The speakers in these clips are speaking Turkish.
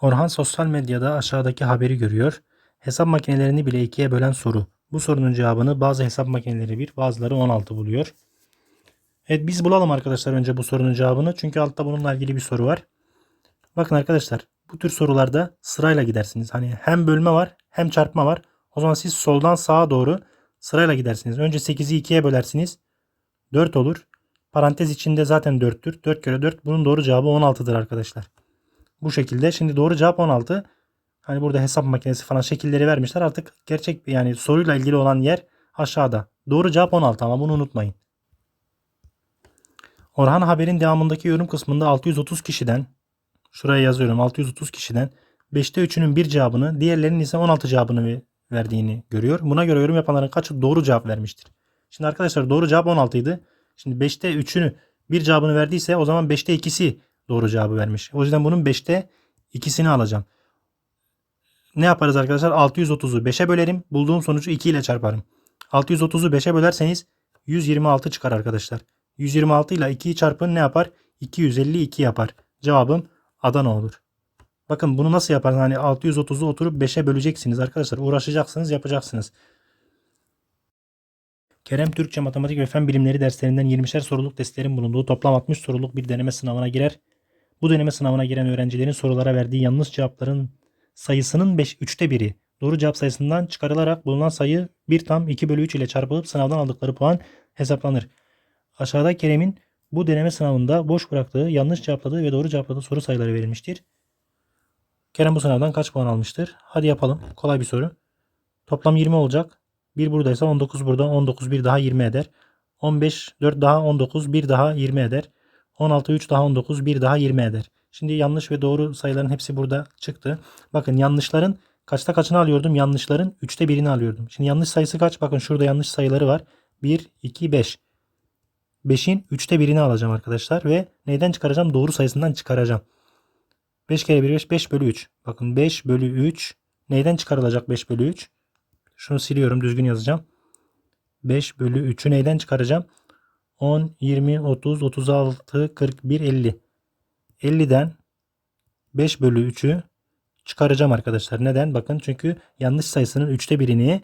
Orhan sosyal medyada aşağıdaki haberi görüyor. Hesap makinelerini bile ikiye bölen soru. Bu sorunun cevabını bazı hesap makineleri 1, bazıları 16 buluyor. Evet biz bulalım arkadaşlar önce bu sorunun cevabını. Çünkü altta bununla ilgili bir soru var. Bakın arkadaşlar bu tür sorularda sırayla gidersiniz. Hani hem bölme var hem çarpma var. O zaman siz soldan sağa doğru sırayla gidersiniz. Önce 8'i 2'ye bölersiniz. 4 olur. Parantez içinde zaten 4'tür. 4 kere 4 bunun doğru cevabı 16'dır arkadaşlar. Bu şekilde. Şimdi doğru cevap 16. Hani burada hesap makinesi falan şekilleri vermişler. Artık gerçek yani soruyla ilgili olan yer aşağıda. Doğru cevap 16 ama bunu unutmayın. Orhan Haber'in devamındaki yorum kısmında 630 kişiden şuraya yazıyorum 630 kişiden 5'te 3'ünün bir cevabını diğerlerinin ise 16 cevabını ve- verdiğini görüyor. Buna göre yorum yapanların kaçı doğru cevap vermiştir? Şimdi arkadaşlar doğru cevap 16 idi. Şimdi 5'te 3'ünü bir cevabını verdiyse o zaman 5'te 2'si doğru cevabı vermiş. O yüzden bunun 5'te ikisini alacağım. Ne yaparız arkadaşlar? 630'u 5'e bölerim. Bulduğum sonucu 2 ile çarparım. 630'u 5'e bölerseniz 126 çıkar arkadaşlar. 126 ile 2'yi çarpın ne yapar? 252 yapar. Cevabım Adana olur. Bakın bunu nasıl yapar? Hani 630'u oturup 5'e böleceksiniz arkadaşlar. Uğraşacaksınız, yapacaksınız. Kerem Türkçe Matematik ve Fen Bilimleri derslerinden 20'şer soruluk testlerin bulunduğu toplam 60 soruluk bir deneme sınavına girer. Bu deneme sınavına giren öğrencilerin sorulara verdiği yanlış cevapların sayısının 5 3'te biri doğru cevap sayısından çıkarılarak bulunan sayı 1 tam 2 bölü 3 ile çarpılıp sınavdan aldıkları puan hesaplanır. Aşağıda Kerem'in bu deneme sınavında boş bıraktığı, yanlış cevapladığı ve doğru cevapladığı soru sayıları verilmiştir. Kerem bu sınavdan kaç puan almıştır? Hadi yapalım. Kolay bir soru. Toplam 20 olacak. 1 buradaysa 19 burada. 19 bir daha 20 eder. 15 4 daha 19 bir daha 20 eder. 16 3 daha 19 bir daha 20 eder. Şimdi yanlış ve doğru sayıların hepsi burada çıktı. Bakın yanlışların kaçta kaçını alıyordum? Yanlışların 3'te birini alıyordum. Şimdi yanlış sayısı kaç? Bakın şurada yanlış sayıları var. 1 2 5. 5'in 3'te birini alacağım arkadaşlar ve neyden çıkaracağım? Doğru sayısından çıkaracağım. 5 kere 1 5 5 bölü 3. Bakın 5 bölü 3 neyden çıkarılacak 5 bölü 3? Şunu siliyorum düzgün yazacağım. 5 bölü 3'ü neyden çıkaracağım? 10, 20, 30, 36, 41, 50. 50'den 5 bölü 3'ü çıkaracağım arkadaşlar. Neden? Bakın çünkü yanlış sayısının 3'te birini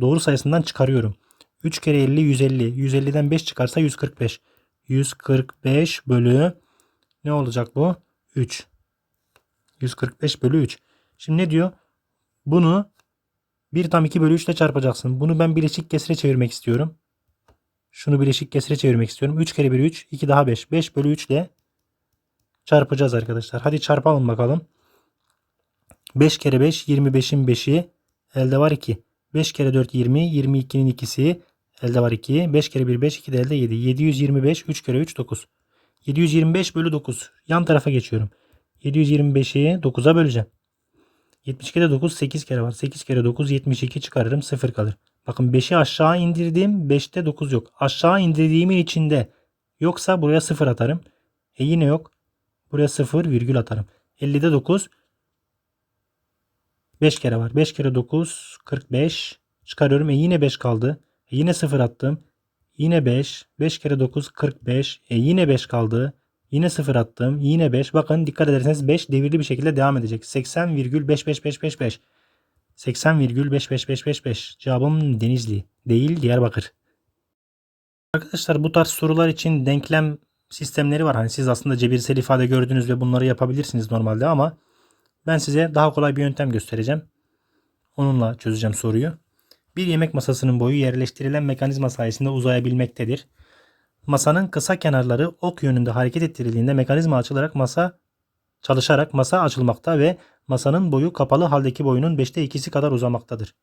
doğru sayısından çıkarıyorum. 3 kere 50 150. 150'den 5 çıkarsa 145. 145 bölü ne olacak bu? 3. 145 bölü 3. Şimdi ne diyor? Bunu 1 tam 2 bölü 3 ile çarpacaksın. Bunu ben bileşik kesire çevirmek istiyorum. Şunu bileşik kesire çevirmek istiyorum. 3 kere 1 3. 2 daha 5. 5 bölü 3 ile çarpacağız arkadaşlar. Hadi çarpalım bakalım. 5 kere 5 25'in 5'i elde var 2. 5 kere 4 20 22'nin ikisi elde var 2. 5 kere 1 5 2 de elde 7. 725 3 kere 3 9. 725 bölü 9. Yan tarafa geçiyorum. 725'i 9'a böleceğim. 72'de 9 8 kere var. 8 kere 9 72 çıkarırım 0 kalır. Bakın 5'i aşağı indirdim. 5'te 9 yok. Aşağı indirdiğimin içinde yoksa buraya 0 atarım. E yine yok. Buraya 0 virgül atarım. 50'de 9 5 kere var. 5 kere 9 45 çıkarıyorum. E yine 5 kaldı. E yine 0 attım. Yine 5. 5 kere 9 45. E yine 5 kaldı. Yine 0 attım. Yine 5. Bakın dikkat ederseniz 5 devirli bir şekilde devam edecek. 80,55555. 80,55555. Cevabım Denizli. Değil Diyarbakır. Arkadaşlar bu tarz sorular için denklem sistemleri var. Hani siz aslında cebirsel ifade gördünüz ve bunları yapabilirsiniz normalde ama ben size daha kolay bir yöntem göstereceğim. Onunla çözeceğim soruyu. Bir yemek masasının boyu yerleştirilen mekanizma sayesinde uzayabilmektedir. Masanın kısa kenarları ok yönünde hareket ettirildiğinde mekanizma açılarak masa çalışarak masa açılmakta ve masanın boyu kapalı haldeki boyunun 5'te 2'si kadar uzamaktadır.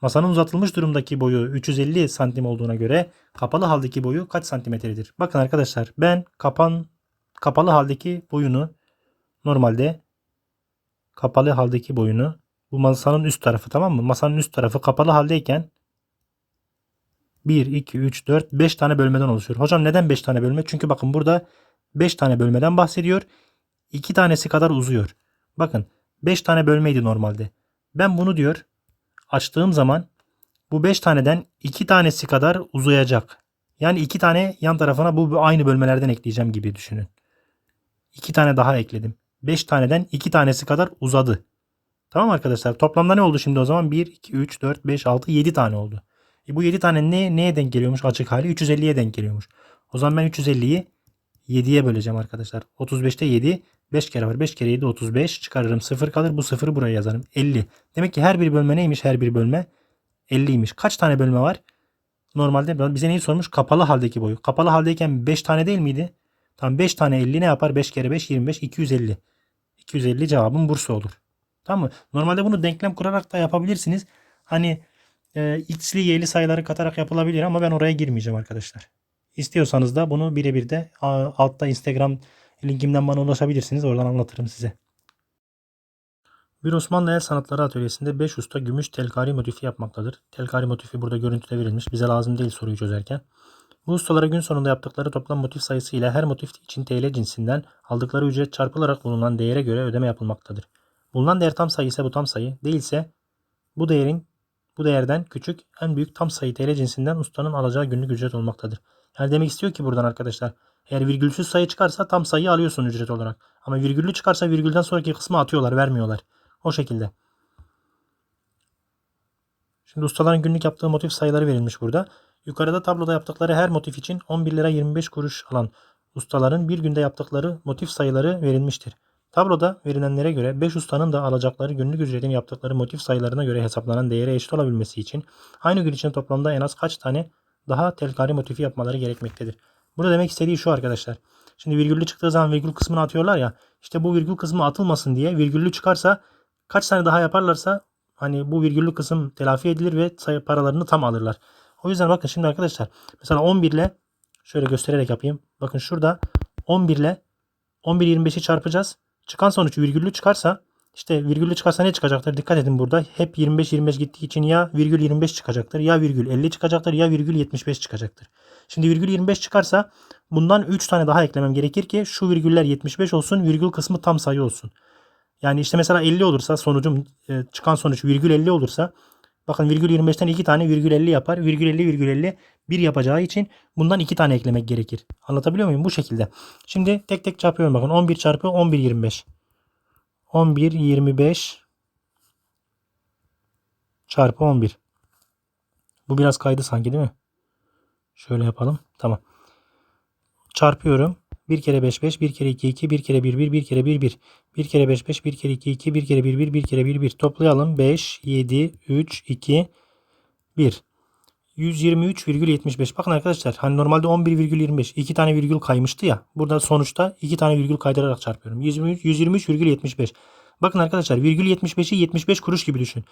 Masanın uzatılmış durumdaki boyu 350 santim olduğuna göre kapalı haldeki boyu kaç santimetredir? Bakın arkadaşlar ben kapan kapalı haldeki boyunu normalde kapalı haldeki boyunu bu masanın üst tarafı tamam mı? Masanın üst tarafı kapalı haldeyken 1, 2, 3, 4, 5 tane bölmeden oluşuyor. Hocam neden 5 tane bölme? Çünkü bakın burada 5 tane bölmeden bahsediyor. 2 tanesi kadar uzuyor. Bakın 5 tane bölmeydi normalde. Ben bunu diyor açtığım zaman bu 5 taneden 2 tanesi kadar uzayacak. Yani 2 tane yan tarafına bu aynı bölmelerden ekleyeceğim gibi düşünün. 2 tane daha ekledim. 5 taneden 2 tanesi kadar uzadı. Tamam arkadaşlar. Toplamda ne oldu şimdi o zaman? 1, 2, 3, 4, 5, 6, 7 tane oldu. E bu 7 tane ne, neye denk geliyormuş açık hali? 350'ye denk geliyormuş. O zaman ben 350'yi 7'ye böleceğim arkadaşlar. 35'te 7 5 kere var. 5 kere 7 35 çıkarırım. 0 kalır. Bu 0'ı buraya yazarım. 50. Demek ki her bir bölme neymiş? Her bir bölme 50'ymiş. Kaç tane bölme var? Normalde bize neyi sormuş? Kapalı haldeki boyu. Kapalı haldeyken 5 tane değil miydi? Tamam 5 tane 50 ne yapar? 5 kere 5 25 250. 250 cevabım Bursa olur. Tamam mı? Normalde bunu denklem kurarak da yapabilirsiniz. Hani e, x'li y'li sayıları katarak yapılabilir ama ben oraya girmeyeceğim arkadaşlar. İstiyorsanız da bunu birebir de altta Instagram linkimden bana ulaşabilirsiniz. Oradan anlatırım size. Bir Osmanlı El Sanatları Atölyesi'nde 5 usta gümüş telkari motifi yapmaktadır. Telkari motifi burada görüntüde verilmiş. Bize lazım değil soruyu çözerken. Bu ustalara gün sonunda yaptıkları toplam motif sayısı ile her motif için TL cinsinden aldıkları ücret çarpılarak bulunan değere göre ödeme yapılmaktadır. Bulunan değer tam sayı ise bu tam sayı, değilse bu değerin bu değerden küçük en büyük tam sayı TL cinsinden ustanın alacağı günlük ücret olmaktadır. Yani demek istiyor ki buradan arkadaşlar eğer virgülsüz sayı çıkarsa tam sayıyı alıyorsun ücret olarak. Ama virgüllü çıkarsa virgülden sonraki kısmı atıyorlar, vermiyorlar. O şekilde. Şimdi ustaların günlük yaptığı motif sayıları verilmiş burada. Yukarıda tabloda yaptıkları her motif için 11 lira 25 kuruş alan ustaların bir günde yaptıkları motif sayıları verilmiştir. Tabloda verilenlere göre 5 ustanın da alacakları günlük ücretin yaptıkları motif sayılarına göre hesaplanan değere eşit olabilmesi için aynı gün için toplamda en az kaç tane daha telkari motifi yapmaları gerekmektedir. Burada demek istediği şu arkadaşlar. Şimdi virgüllü çıktığı zaman virgül kısmını atıyorlar ya. İşte bu virgül kısmı atılmasın diye virgüllü çıkarsa kaç tane daha yaparlarsa hani bu virgüllü kısım telafi edilir ve sayı paralarını tam alırlar. O yüzden bakın şimdi arkadaşlar mesela 11 ile şöyle göstererek yapayım. Bakın şurada 11 ile 11 25'i çarpacağız. Çıkan sonuç virgüllü çıkarsa işte virgüllü çıkarsa ne çıkacaktır? Dikkat edin burada. Hep 25 25 gittiği için ya virgül 25 çıkacaktır ya virgül 50 çıkacaktır ya virgül 75 çıkacaktır. Şimdi virgül 25 çıkarsa bundan 3 tane daha eklemem gerekir ki şu virgüller 75 olsun virgül kısmı tam sayı olsun. Yani işte mesela 50 olursa sonucum e, çıkan sonuç virgül 50 olursa bakın virgül 25'ten 2 tane virgül 50 yapar. Virgül 50 virgül 50 1 yapacağı için bundan 2 tane eklemek gerekir. Anlatabiliyor muyum? Bu şekilde. Şimdi tek tek çarpıyorum bakın. 11 çarpı 11 25. 11 25 çarpı 11. Bu biraz kaydı sanki değil mi? Şöyle yapalım. Tamam. Çarpıyorum. 1 kere 5 5, 1 kere 2 2, 1 kere 1 1, 1 kere 1 1. 1 kere 5 5, 1 kere 2 2, 1 kere 1 1, 1 kere 1 1. Toplayalım. 5, 7, 3, 2, 1. 123,75. Bakın arkadaşlar hani normalde 11,25 2 tane virgül kaymıştı ya. Burada sonuçta 2 tane virgül kaydırarak çarpıyorum. 123 123,75. Bakın arkadaşlar virgül 75'i 75 kuruş gibi düşün.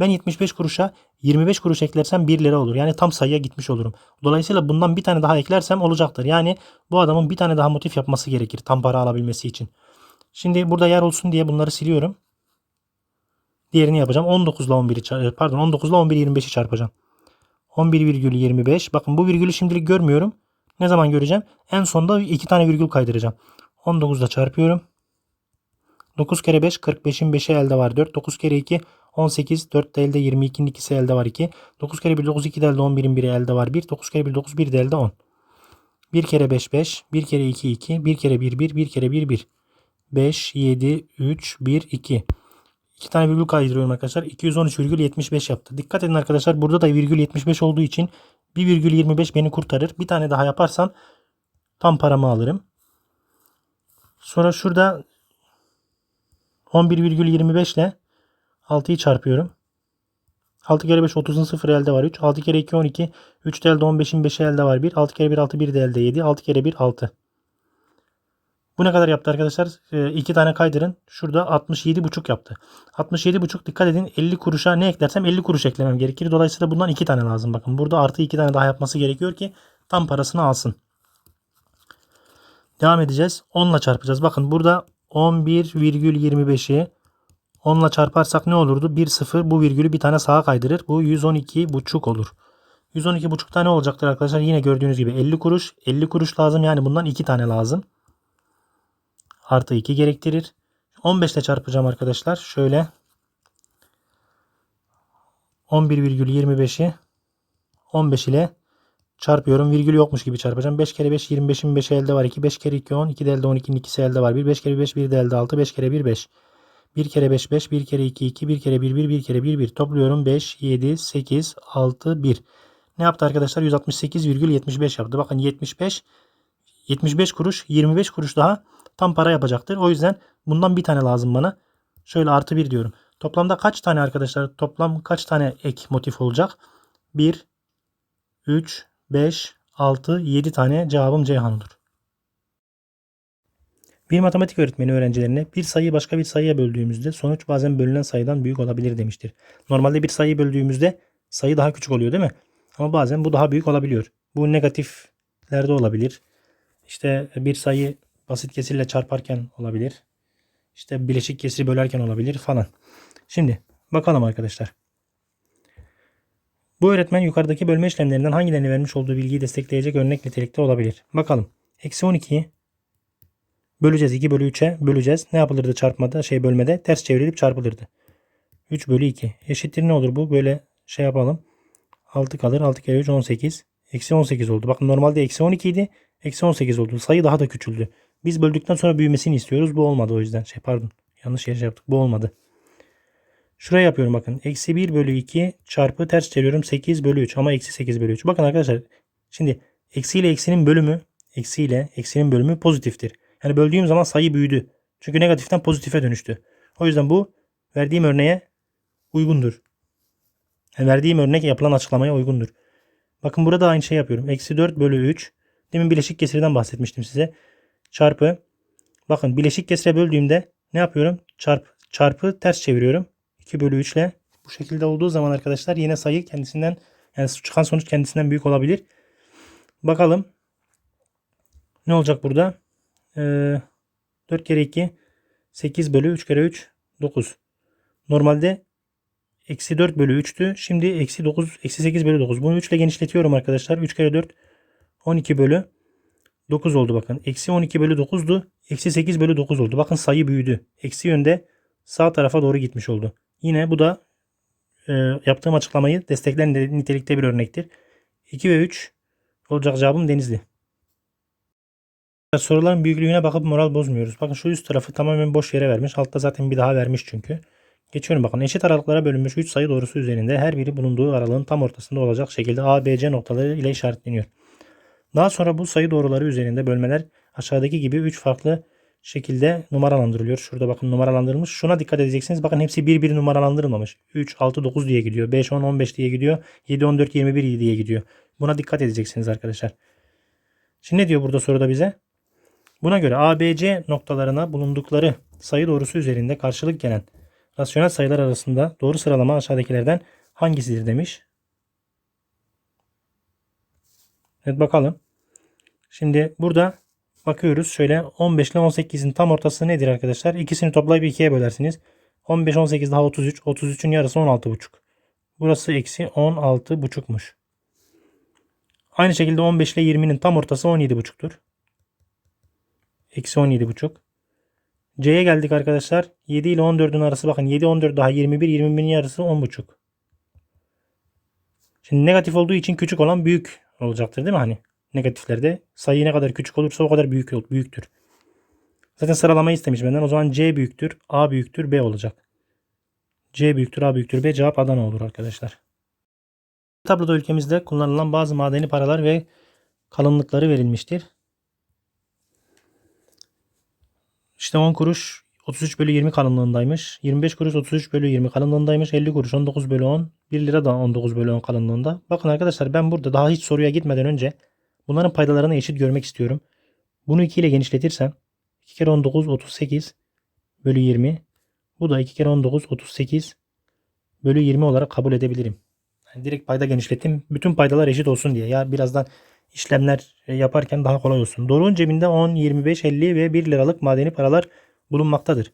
Ben 75 kuruşa 25 kuruş eklersem 1 lira olur. Yani tam sayıya gitmiş olurum. Dolayısıyla bundan bir tane daha eklersem olacaktır. Yani bu adamın bir tane daha motif yapması gerekir tam para alabilmesi için. Şimdi burada yer olsun diye bunları siliyorum. Diğerini yapacağım. 19 ile 11'i pardon 19 ile 11 25'i çarpacağım. 11,25. Bakın bu virgülü şimdilik görmüyorum. Ne zaman göreceğim? En sonda iki tane virgül kaydıracağım. 19 ile çarpıyorum. 9 kere 5 45'in 5'i elde var 4. 9 kere 2 18. 4 de elde 22'nin ikisi elde var 2. 9 kere 1 9 2 de elde 11'in 1'i elde var 1. 9 kere 1 9 1 de elde 10. 1 kere 5 5. 1 kere 2 2. 1 kere 1 1. 1 kere 1 1. 5 7 3 1 2. 2 tane virgül kaydırıyorum arkadaşlar. 213,75 yaptı. Dikkat edin arkadaşlar. Burada da virgül 75 olduğu için 1,25 beni kurtarır. Bir tane daha yaparsam tam paramı alırım. Sonra şurada 11,25 ile 6'yı çarpıyorum. 6 kere 5 30'un 0 elde var 3. 6 kere 2 12. 3 de elde 15'in 5'i elde var 1. 6 kere 1 6 1 de elde 7. 6 kere 1 6. Bu ne kadar yaptı arkadaşlar? E, iki tane kaydırın. Şurada 67,5 yaptı. 67,5 dikkat edin 50 kuruşa ne eklersem 50 kuruş eklemem gerekir. Dolayısıyla bundan 2 tane lazım. Bakın burada artı 2 tane daha yapması gerekiyor ki tam parasını alsın. Devam edeceğiz. 10 ile çarpacağız. Bakın burada 11,25'i 10 ile çarparsak ne olurdu? 1 0 bu virgülü bir tane sağa kaydırır. Bu 112,5 olur. 112,5 tane olacaktır arkadaşlar. Yine gördüğünüz gibi 50 kuruş. 50 kuruş lazım. Yani bundan 2 tane lazım artı 2 gerektirir. 15 ile çarpacağım arkadaşlar. Şöyle 11,25'i 15 ile Çarpıyorum. Virgül yokmuş gibi çarpacağım. 5 kere 5 25'in 5'i elde var 2. 5 kere 2 10. 2 de elde 12'nin ikisi elde var 1. 5 kere 5 1 de elde 6. 5 kere 1 5. 1 kere 5 5. 1 kere 2 2. 1 kere 1 1. 1 kere 1 1. Topluyorum. 5 7 8 6 1. Ne yaptı arkadaşlar? 168,75 yaptı. Bakın 75 75 kuruş 25 kuruş daha tam para yapacaktır. O yüzden bundan bir tane lazım bana. Şöyle artı 1 diyorum. Toplamda kaç tane arkadaşlar? Toplam kaç tane ek motif olacak? 1, 3, 5, 6, 7 tane cevabım Ceyhan olur. Bir matematik öğretmeni öğrencilerine bir sayıyı başka bir sayıya böldüğümüzde sonuç bazen bölünen sayıdan büyük olabilir demiştir. Normalde bir sayıyı böldüğümüzde sayı daha küçük oluyor değil mi? Ama bazen bu daha büyük olabiliyor. Bu negatiflerde olabilir. İşte bir sayı basit kesirle çarparken olabilir. İşte bileşik kesiri bölerken olabilir falan. Şimdi bakalım arkadaşlar. Bu öğretmen yukarıdaki bölme işlemlerinden hangilerini vermiş olduğu bilgiyi destekleyecek örnek nitelikte olabilir. Bakalım. Eksi 12'yi böleceğiz. 2 bölü 3'e böleceğiz. Ne yapılırdı çarpmada şey bölmede? Ters çevrilip çarpılırdı. 3 bölü 2. Eşittir ne olur bu? Böyle şey yapalım. 6 kalır. 6 kere 3 18. Eksi 18 oldu. Bakın normalde eksi 12 idi. Eksi 18 oldu. Sayı daha da küçüldü. Biz böldükten sonra büyümesini istiyoruz. Bu olmadı o yüzden. Şey pardon. Yanlış yere şey yaptık. Bu olmadı. Şuraya yapıyorum bakın. Eksi 1 bölü 2 çarpı ters çeviriyorum 8 bölü 3 ama eksi 8 bölü 3. Bakın arkadaşlar şimdi eksi ile eksinin bölümü eksi ile eksinin bölümü pozitiftir. Yani böldüğüm zaman sayı büyüdü. Çünkü negatiften pozitife dönüştü. O yüzden bu verdiğim örneğe uygundur. Yani verdiğim örnek yapılan açıklamaya uygundur. Bakın burada aynı şey yapıyorum. Eksi 4 bölü 3. Demin bileşik kesirden bahsetmiştim size. Çarpı. Bakın bileşik kesire böldüğümde ne yapıyorum? Çarp, çarpı ters çeviriyorum. 2 bölü 3 ile bu şekilde olduğu zaman arkadaşlar yine sayı kendisinden yani çıkan sonuç kendisinden büyük olabilir. Bakalım. Ne olacak burada? Ee, 4 kere 2 8 bölü 3 kere 3 9. Normalde eksi 4 bölü 3'tü. Şimdi eksi 9 eksi 8 bölü 9. Bunu 3 ile genişletiyorum arkadaşlar. 3 kere 4 12 bölü 9 oldu bakın. Eksi 12 bölü 9'du. Eksi 8 bölü 9 oldu. Bakın sayı büyüdü. Eksi yönde sağ tarafa doğru gitmiş oldu. Yine bu da e, yaptığım açıklamayı destekleyen nitelikte bir örnektir. 2 ve 3 olacak cevabım Denizli. Soruların büyüklüğüne bakıp moral bozmuyoruz. Bakın şu üst tarafı tamamen boş yere vermiş. Altta zaten bir daha vermiş çünkü. Geçiyorum bakın. Eşit aralıklara bölünmüş 3 sayı doğrusu üzerinde her biri bulunduğu aralığın tam ortasında olacak şekilde A, B, C noktaları ile işaretleniyor. Daha sonra bu sayı doğruları üzerinde bölmeler aşağıdaki gibi 3 farklı şekilde numaralandırılıyor. Şurada bakın numaralandırılmış. Şuna dikkat edeceksiniz. Bakın hepsi bir bir numaralandırılmamış. 3, 6, 9 diye gidiyor. 5, 10, 15 diye gidiyor. 7, 14, 21 diye gidiyor. Buna dikkat edeceksiniz arkadaşlar. Şimdi ne diyor burada soruda bize? Buna göre A, B, C noktalarına bulundukları sayı doğrusu üzerinde karşılık gelen rasyonel sayılar arasında doğru sıralama aşağıdakilerden hangisidir demiş. Evet bakalım. Şimdi burada bakıyoruz. Şöyle 15 ile 18'in tam ortası nedir arkadaşlar? İkisini toplayıp ikiye bölersiniz. 15, 18 daha 33. 33'ün yarısı 16,5. Burası eksi 16,5'muş. Aynı şekilde 15 ile 20'nin tam ortası 17,5'tur. Eksi 17,5. C'ye geldik arkadaşlar. 7 ile 14'ün arası bakın. 7, 14 daha 21. 21'in yarısı 10,5. Şimdi negatif olduğu için küçük olan büyük olacaktır değil mi hani? Negatiflerde sayı ne kadar küçük olursa o kadar büyük büyüktür. Zaten sıralamayı istemiş benden. O zaman C büyüktür, A büyüktür, B olacak. C büyüktür, A büyüktür, B cevap Adana olur arkadaşlar. Tabloda ülkemizde kullanılan bazı madeni paralar ve kalınlıkları verilmiştir. İşte 10 kuruş 33 bölü 20 kalınlığındaymış. 25 kuruş 33 bölü 20 kalınlığındaymış. 50 kuruş 19 bölü 10. 1 lira da 19 bölü 10 kalınlığında. Bakın arkadaşlar ben burada daha hiç soruya gitmeden önce bunların paydalarını eşit görmek istiyorum. Bunu 2 ile genişletirsem 2 kere 19 38 bölü 20. Bu da 2 kere 19 38 bölü 20 olarak kabul edebilirim. Yani direkt payda genişlettim. Bütün paydalar eşit olsun diye. Ya birazdan işlemler yaparken daha kolay olsun. Doruk'un cebinde 10, 25, 50 ve 1 liralık madeni paralar bulunmaktadır.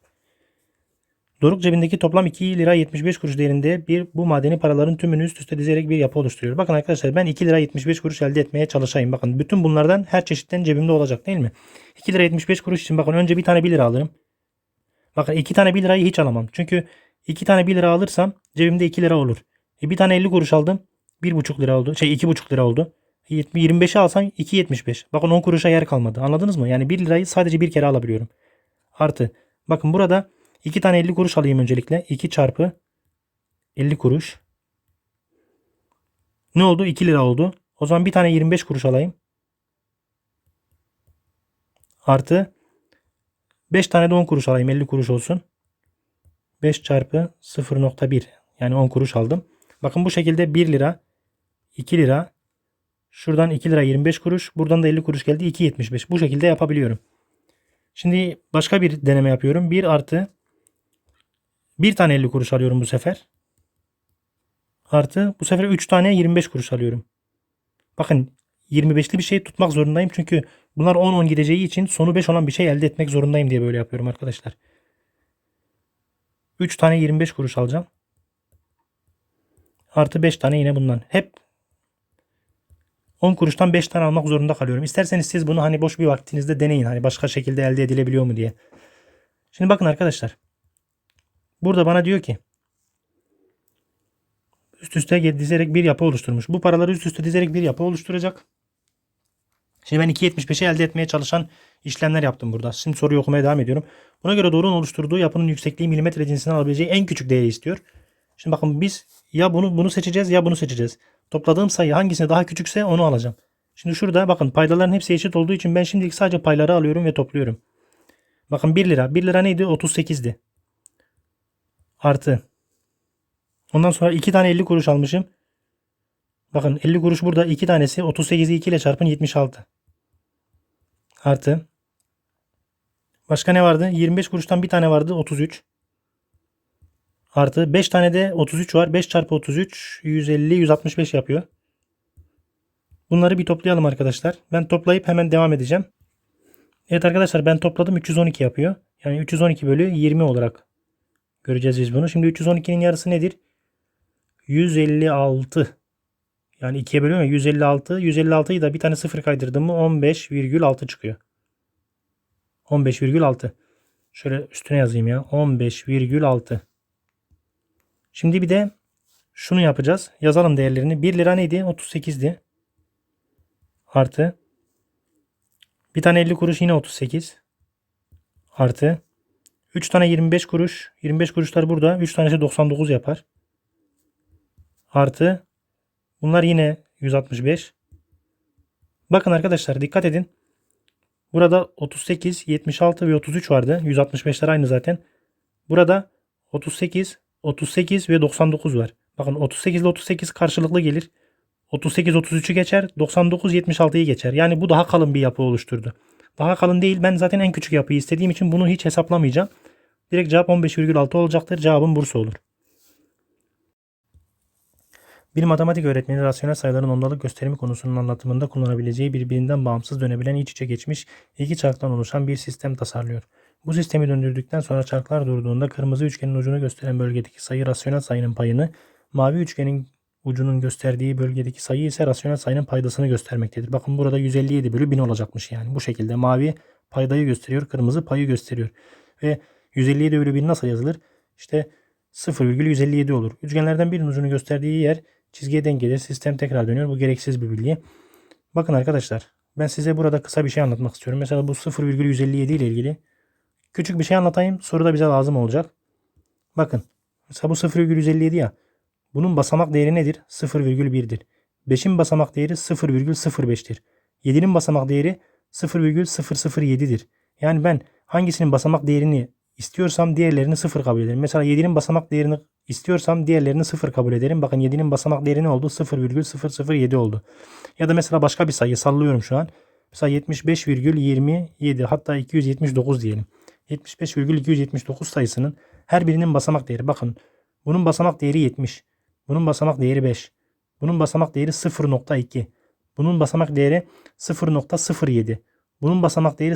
Doruk cebindeki toplam 2 lira 75 kuruş değerinde bir bu madeni paraların tümünü üst üste dizerek bir yapı oluşturuyor. Bakın arkadaşlar ben 2 lira 75 kuruş elde etmeye çalışayım. Bakın bütün bunlardan her çeşitten cebimde olacak değil mi? 2 lira 75 kuruş için bakın önce bir tane 1 lira alırım. Bakın 2 tane 1 lirayı hiç alamam. Çünkü 2 tane 1 lira alırsam cebimde 2 lira olur. E bir tane 50 kuruş aldım. 1,5 lira oldu. Şey 2,5 lira oldu. 70 25'i alsam 2.75. Bakın 10 kuruşa yer kalmadı. Anladınız mı? Yani 1 lirayı sadece bir kere alabiliyorum. Artı. Bakın burada 2 tane 50 kuruş alayım öncelikle. 2 çarpı 50 kuruş. Ne oldu? 2 lira oldu. O zaman bir tane 25 kuruş alayım. Artı 5 tane de 10 kuruş alayım. 50 kuruş olsun. 5 çarpı 0.1 yani 10 kuruş aldım. Bakın bu şekilde 1 lira 2 lira şuradan 2 lira 25 kuruş buradan da 50 kuruş geldi 2.75 bu şekilde yapabiliyorum. Şimdi başka bir deneme yapıyorum. 1 artı bir tane 50 kuruş alıyorum bu sefer. Artı bu sefer 3 tane 25 kuruş alıyorum. Bakın 25'li bir şey tutmak zorundayım. Çünkü bunlar 10-10 gideceği için sonu 5 olan bir şey elde etmek zorundayım diye böyle yapıyorum arkadaşlar. 3 tane 25 kuruş alacağım. Artı 5 tane yine bundan. Hep 10 kuruştan 5 tane almak zorunda kalıyorum. İsterseniz siz bunu hani boş bir vaktinizde deneyin. Hani başka şekilde elde edilebiliyor mu diye. Şimdi bakın arkadaşlar. Burada bana diyor ki üst üste dizerek bir yapı oluşturmuş. Bu paraları üst üste dizerek bir yapı oluşturacak. Şimdi ben 2.75'i elde etmeye çalışan işlemler yaptım burada. Şimdi soruyu okumaya devam ediyorum. Buna göre doğrunun oluşturduğu yapının yüksekliği milimetre cinsinden alabileceği en küçük değeri istiyor. Şimdi bakın biz ya bunu bunu seçeceğiz ya bunu seçeceğiz. Topladığım sayı hangisine daha küçükse onu alacağım. Şimdi şurada bakın paydaların hepsi eşit olduğu için ben şimdilik sadece payları alıyorum ve topluyorum. Bakın 1 lira. 1 lira neydi? 38'di. Artı. Ondan sonra 2 tane 50 kuruş almışım. Bakın 50 kuruş burada. 2 tanesi 38'i 2 ile çarpın 76. Artı. Başka ne vardı? 25 kuruştan bir tane vardı. 33. Artı 5 tane de 33 var. 5 çarpı 33 150 165 yapıyor. Bunları bir toplayalım arkadaşlar. Ben toplayıp hemen devam edeceğim. Evet arkadaşlar ben topladım 312 yapıyor. Yani 312 bölü 20 olarak göreceğiz biz bunu. Şimdi 312'nin yarısı nedir? 156. Yani 2'ye bölüyorum ya 156. 156'yı da bir tane sıfır kaydırdım mı 15,6 çıkıyor. 15,6. Şöyle üstüne yazayım ya. 15,6. Şimdi bir de şunu yapacağız. Yazalım değerlerini. 1 lira neydi? 38'di. Artı. Bir tane 50 kuruş yine 38. Artı. 3 tane 25 kuruş. 25 kuruşlar burada. 3 tanesi 99 yapar. Artı. Bunlar yine 165. Bakın arkadaşlar dikkat edin. Burada 38, 76 ve 33 vardı. 165'ler aynı zaten. Burada 38, 38 ve 99 var. Bakın 38 ile 38 karşılıklı gelir. 38 33'ü geçer. 99 76'yı geçer. Yani bu daha kalın bir yapı oluşturdu. Daha kalın değil. Ben zaten en küçük yapıyı istediğim için bunu hiç hesaplamayacağım. Direkt cevap 15,6 olacaktır. Cevabım Bursa olur. Bir matematik öğretmeni rasyonel sayıların ondalık gösterimi konusunun anlatımında kullanabileceği birbirinden bağımsız dönebilen iç içe geçmiş iki çarktan oluşan bir sistem tasarlıyor. Bu sistemi döndürdükten sonra çarklar durduğunda kırmızı üçgenin ucunu gösteren bölgedeki sayı rasyonel sayının payını, mavi üçgenin ucunun gösterdiği bölgedeki sayı ise rasyonel sayının paydasını göstermektedir. Bakın burada 157 bölü 1000 olacakmış yani. Bu şekilde mavi paydayı gösteriyor, kırmızı payı gösteriyor. Ve 157 bölü 1000 nasıl yazılır? İşte 0,157 olur. Üçgenlerden birinin ucunu gösterdiği yer çizgiye denk gelir. Sistem tekrar dönüyor. Bu gereksiz bir bilgi. Bakın arkadaşlar ben size burada kısa bir şey anlatmak istiyorum. Mesela bu 0,157 ile ilgili küçük bir şey anlatayım. Soru da bize lazım olacak. Bakın. Mesela bu 0,157 ya. Bunun basamak değeri nedir? 0,1'dir. 5'in basamak değeri 0,05'tir. 7'nin basamak değeri 0,007'dir. Yani ben hangisinin basamak değerini istiyorsam diğerlerini 0 kabul ederim. Mesela 7'nin basamak değerini istiyorsam diğerlerini 0 kabul ederim. Bakın 7'nin basamak değeri ne oldu? 0,007 oldu. Ya da mesela başka bir sayı sallıyorum şu an. Mesela 75,27 hatta 279 diyelim. 75,279 sayısının her birinin basamak değeri. Bakın bunun basamak değeri 70. Bunun basamak değeri 5. Bunun basamak değeri 0.2. Bunun basamak değeri 0.07. Bunun basamak değeri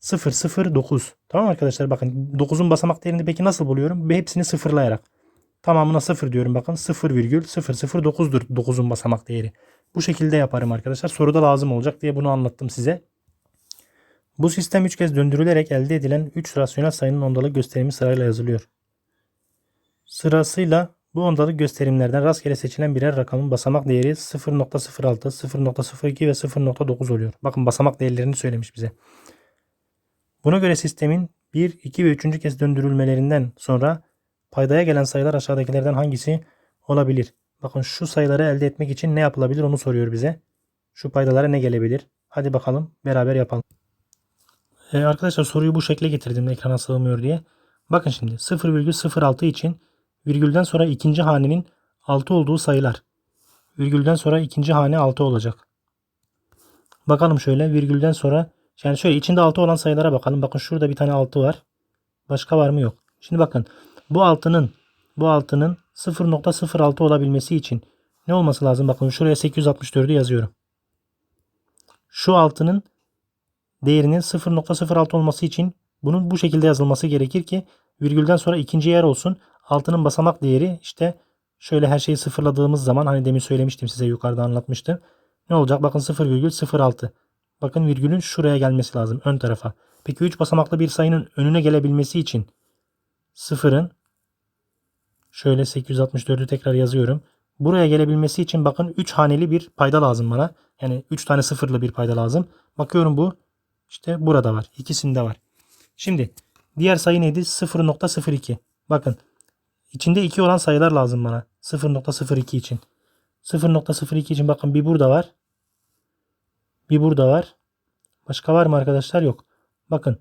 0.009. Tamam arkadaşlar bakın 9'un basamak değerini peki nasıl buluyorum? Hepsini sıfırlayarak. Tamamına 0 diyorum bakın 0,009'dur 9'un basamak değeri. Bu şekilde yaparım arkadaşlar. Soruda lazım olacak diye bunu anlattım size. Bu sistem 3 kez döndürülerek elde edilen 3 rasyonel sayının ondalık gösterimi sırayla yazılıyor. Sırasıyla Bu ondalık gösterimlerden rastgele seçilen birer rakamın basamak değeri 0.06, 0.02 ve 0.9 oluyor. Bakın basamak değerlerini söylemiş bize. Buna göre sistemin 1, 2 ve 3. kez döndürülmelerinden sonra paydaya gelen sayılar aşağıdakilerden hangisi olabilir? Bakın şu sayıları elde etmek için ne yapılabilir onu soruyor bize. Şu paydalara ne gelebilir? Hadi bakalım beraber yapalım. Ee, arkadaşlar soruyu bu şekle getirdim ekrana sığmıyor diye. Bakın şimdi 0,06 için virgülden sonra ikinci hanenin 6 olduğu sayılar. Virgülden sonra ikinci hane 6 olacak. Bakalım şöyle virgülden sonra yani şöyle içinde 6 olan sayılara bakalım. Bakın şurada bir tane 6 var. Başka var mı yok. Şimdi bakın bu 6'nın bu 6'nın 0.06 olabilmesi için ne olması lazım? Bakın şuraya 864'ü yazıyorum. Şu 6'nın değerinin 0.06 olması için bunun bu şekilde yazılması gerekir ki virgülden sonra ikinci yer olsun. Altının basamak değeri işte şöyle her şeyi sıfırladığımız zaman hani demin söylemiştim size yukarıda anlatmıştım. Ne olacak? Bakın 0,06. Bakın virgülün şuraya gelmesi lazım ön tarafa. Peki 3 basamaklı bir sayının önüne gelebilmesi için sıfırın şöyle 864'ü tekrar yazıyorum. Buraya gelebilmesi için bakın 3 haneli bir payda lazım bana. Yani 3 tane sıfırlı bir payda lazım. Bakıyorum bu işte burada var. İkisinde var. Şimdi diğer sayı neydi? 0.02. Bakın içinde 2 olan sayılar lazım bana. 0.02 için. 0.02 için bakın bir burada var. Bir burada var. Başka var mı arkadaşlar? Yok. Bakın.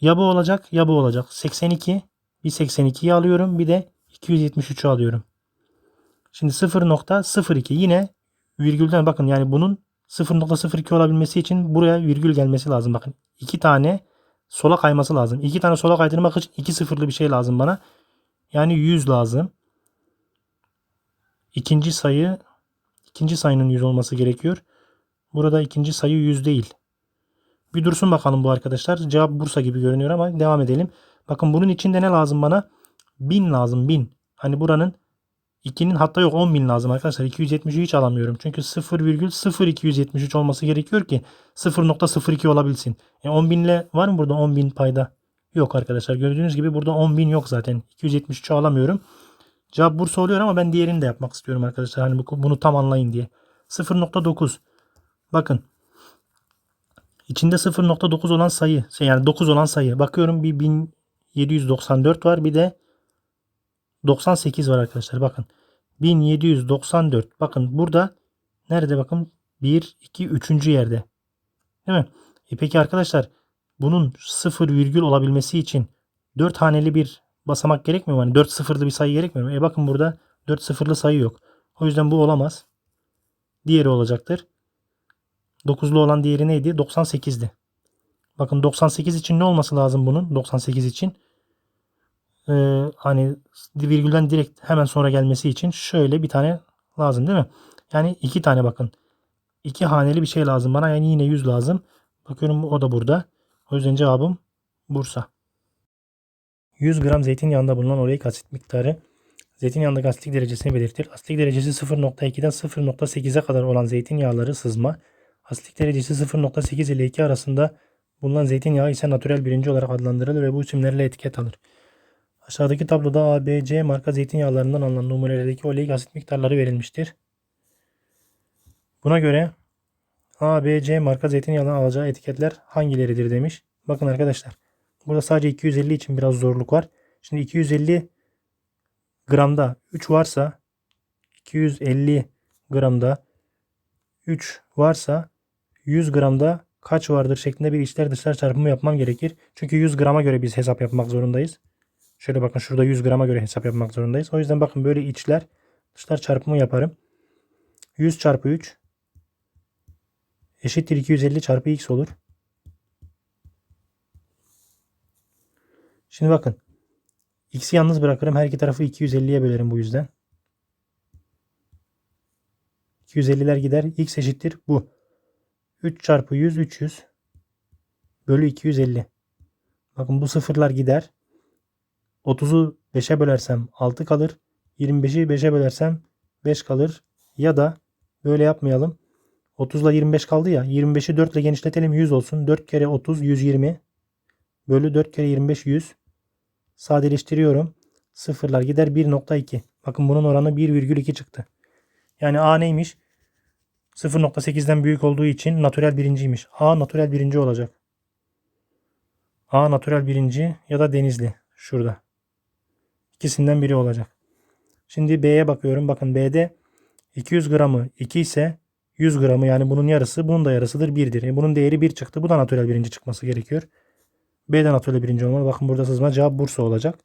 Ya bu olacak ya bu olacak. 82. Bir 82'yi alıyorum. Bir de 273'ü alıyorum. Şimdi 0.02 yine virgülden bakın yani bunun 0.02 olabilmesi için buraya virgül gelmesi lazım. Bakın iki tane sola kayması lazım. İki tane sola kaydırmak için iki sıfırlı bir şey lazım bana. Yani 100 lazım. İkinci sayı ikinci sayının 100 olması gerekiyor. Burada ikinci sayı 100 değil. Bir dursun bakalım bu arkadaşlar. Cevap Bursa gibi görünüyor ama devam edelim. Bakın bunun içinde ne lazım bana? 1000 lazım 1000. Hani buranın 2'nin hatta yok 10.000 lazım arkadaşlar. 273'ü hiç alamıyorum. Çünkü 0,0273 olması gerekiyor ki 0.02 olabilsin. E 10.000 ile var mı burada 10.000 payda? Yok arkadaşlar. Gördüğünüz gibi burada 10.000 yok zaten. 273'ü alamıyorum. Cevap Bursa oluyor ama ben diğerini de yapmak istiyorum arkadaşlar. Hani bu- bunu tam anlayın diye. 0.9. Bakın. İçinde 0.9 olan sayı. şey Yani 9 olan sayı. Bakıyorum bir 1794 var. Bir de 98 var arkadaşlar. Bakın. 1794. Bakın burada nerede bakın? 1, 2, 3. yerde. Değil mi? E peki arkadaşlar bunun 0 virgül olabilmesi için 4 haneli bir basamak gerekmiyor mu? Yani 4 sıfırlı bir sayı gerekmiyor mu? E bakın burada 4 sıfırlı sayı yok. O yüzden bu olamaz. Diğeri olacaktır. 9'lu olan diğeri neydi? 98'di. Bakın 98 için ne olması lazım bunun? 98 için e, hani virgülden direkt hemen sonra gelmesi için şöyle bir tane lazım değil mi? Yani iki tane bakın. İki haneli bir şey lazım bana. Yani yine 100 lazım. Bakıyorum o da burada. O yüzden cevabım Bursa. 100 gram zeytinyağında bulunan oleik asit miktarı zeytinyağındaki asitlik derecesini belirtir. Asitlik derecesi 0.2'den 0.8'e kadar olan zeytinyağları sızma. Asitlik derecesi 0.8 ile 2 arasında bulunan zeytinyağı ise natürel birinci olarak adlandırılır ve bu isimlerle etiket alır. Aşağıdaki tabloda A, B, C marka zeytinyağlarından alınan numunelerdeki oleik asit miktarları verilmiştir. Buna göre A, B, C marka zeytinyağından alacağı etiketler hangileridir demiş. Bakın arkadaşlar. Burada sadece 250 için biraz zorluk var. Şimdi 250 gramda 3 varsa 250 gramda 3 varsa 100 gramda kaç vardır şeklinde bir içler dışlar çarpımı yapmam gerekir. Çünkü 100 grama göre biz hesap yapmak zorundayız. Şöyle bakın şurada 100 grama göre hesap yapmak zorundayız. O yüzden bakın böyle içler dışlar çarpımı yaparım. 100 çarpı 3 eşittir 250 çarpı x olur. Şimdi bakın. X'i yalnız bırakırım. Her iki tarafı 250'ye bölerim bu yüzden. 250'ler gider. X eşittir bu. 3 çarpı 100 300 bölü 250. Bakın bu sıfırlar gider. 30'u 5'e bölersem 6 kalır. 25'i 5'e bölersem 5 kalır. Ya da böyle yapmayalım. 30 ile 25 kaldı ya. 25'i 4 ile genişletelim 100 olsun. 4 kere 30 120 bölü 4 kere 25 100. Sadeleştiriyorum. Sıfırlar gider 1.2. Bakın bunun oranı 1,2 çıktı. Yani A neymiş? 0.8'den büyük olduğu için natürel birinciymiş. A natürel birinci olacak. A natürel birinci ya da denizli. Şurada. İkisinden biri olacak. Şimdi B'ye bakıyorum. Bakın B'de 200 gramı 2 ise 100 gramı yani bunun yarısı bunun da yarısıdır 1'dir. Yani bunun değeri 1 çıktı. Bu da natürel birinci çıkması gerekiyor. B'den natürel birinci olmalı. Bakın burada sızma cevap Bursa olacak.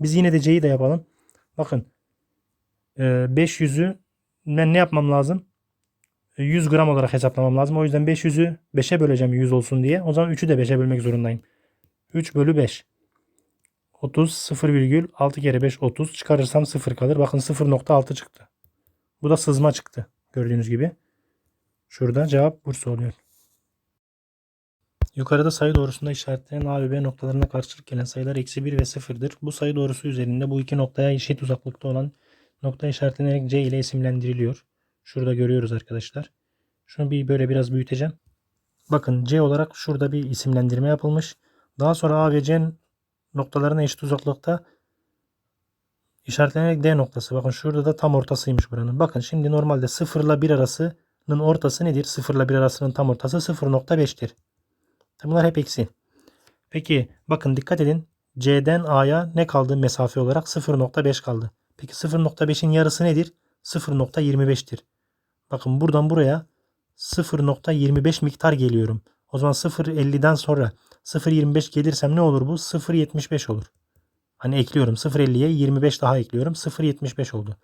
Biz yine de C'yi de yapalım. Bakın e, 500'ü ben ne yapmam lazım? E, 100 gram olarak hesaplamam lazım. O yüzden 500'ü 5'e böleceğim 100 olsun diye. O zaman 3'ü de 5'e bölmek zorundayım. 3 bölü 5. 30 0,6 kere 5 30 çıkarırsam 0 kalır. Bakın 0.6 çıktı. Bu da sızma çıktı. Gördüğünüz gibi. Şurada cevap Bursa oluyor. Yukarıda sayı doğrusunda işaretlenen A ve B noktalarına karşılık gelen sayılar eksi 1 ve 0'dır. Bu sayı doğrusu üzerinde bu iki noktaya eşit uzaklıkta olan nokta işaretlenerek C ile isimlendiriliyor. Şurada görüyoruz arkadaşlar. Şunu bir böyle biraz büyüteceğim. Bakın C olarak şurada bir isimlendirme yapılmış. Daha sonra A ve C noktalarına eşit uzaklıkta işaretlenerek D noktası. Bakın şurada da tam ortasıymış buranın. Bakın şimdi normalde 0 ile 1 arasının ortası nedir? 0 ile 1 arasının tam ortası 0.5'tir. Bunlar hep eksi. Peki bakın dikkat edin. C'den A'ya ne kaldı mesafe olarak? 0.5 kaldı. Peki 0.5'in yarısı nedir? 0.25'tir. Bakın buradan buraya 0.25 miktar geliyorum. O zaman 0.50'den sonra 0.25 gelirsem ne olur bu? 0.75 olur. Hani ekliyorum 0.50'ye 25 daha ekliyorum. 0.75 oldu.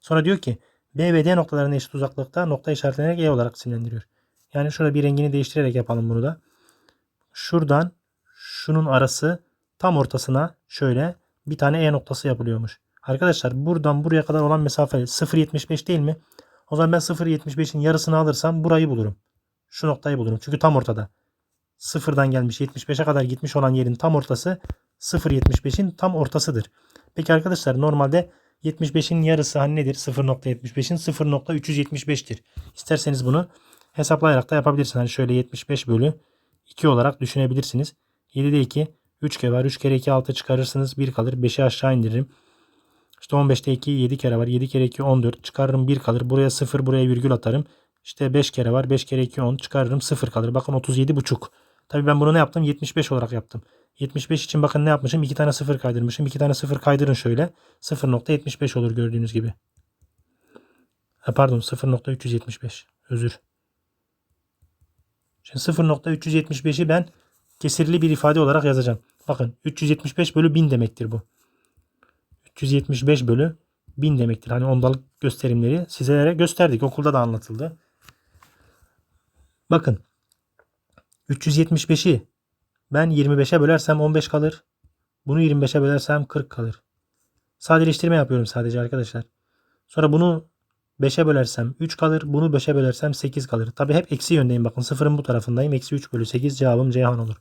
Sonra diyor ki B ve D noktalarına eşit uzaklıkta nokta işaretlenerek E olarak isimlendiriyor. Yani şurada bir rengini değiştirerek yapalım bunu da. Şuradan şunun arası tam ortasına şöyle bir tane E noktası yapılıyormuş. Arkadaşlar buradan buraya kadar olan mesafe 0.75 değil mi? O zaman ben 0.75'in yarısını alırsam burayı bulurum. Şu noktayı bulurum. Çünkü tam ortada. Sıfırdan gelmiş 75'e kadar gitmiş olan yerin tam ortası 0.75'in tam ortasıdır. Peki arkadaşlar normalde 75'in yarısı hani nedir? 0.75'in 0.375'tir. İsterseniz bunu hesaplayarak da yapabilirsiniz. Hani şöyle 75 bölü 2 olarak düşünebilirsiniz. 7'de 2 3 kere var. 3 kere 2 6 çıkarırsınız. 1 kalır. 5'i aşağı indiririm. İşte 15'te 2 7 kere var. 7 kere 2 14 çıkarırım 1 kalır. Buraya 0 buraya virgül atarım. İşte 5 kere var. 5 kere 2 10 çıkarırım 0 kalır. Bakın 37 buçuk. Tabii ben bunu ne yaptım? 75 olarak yaptım. 75 için bakın ne yapmışım? 2 tane 0 kaydırmışım. 2 tane 0 kaydırın şöyle. 0.75 olur gördüğünüz gibi. Pardon 0.375. Özür. Şimdi 0.375'i ben kesirli bir ifade olarak yazacağım. Bakın 375 bölü 1000 demektir bu. 375 bölü 1000 demektir. Hani ondalık gösterimleri sizlere gösterdik. Okulda da anlatıldı. Bakın 375'i ben 25'e bölersem 15 kalır. Bunu 25'e bölersem 40 kalır. Sadeleştirme yapıyorum sadece arkadaşlar. Sonra bunu 5'e bölersem 3 kalır. Bunu 5'e bölersem 8 kalır. Tabi hep eksi yöndeyim. Bakın sıfırın bu tarafındayım. Eksi 3 bölü 8 cevabım Ceyhan olur.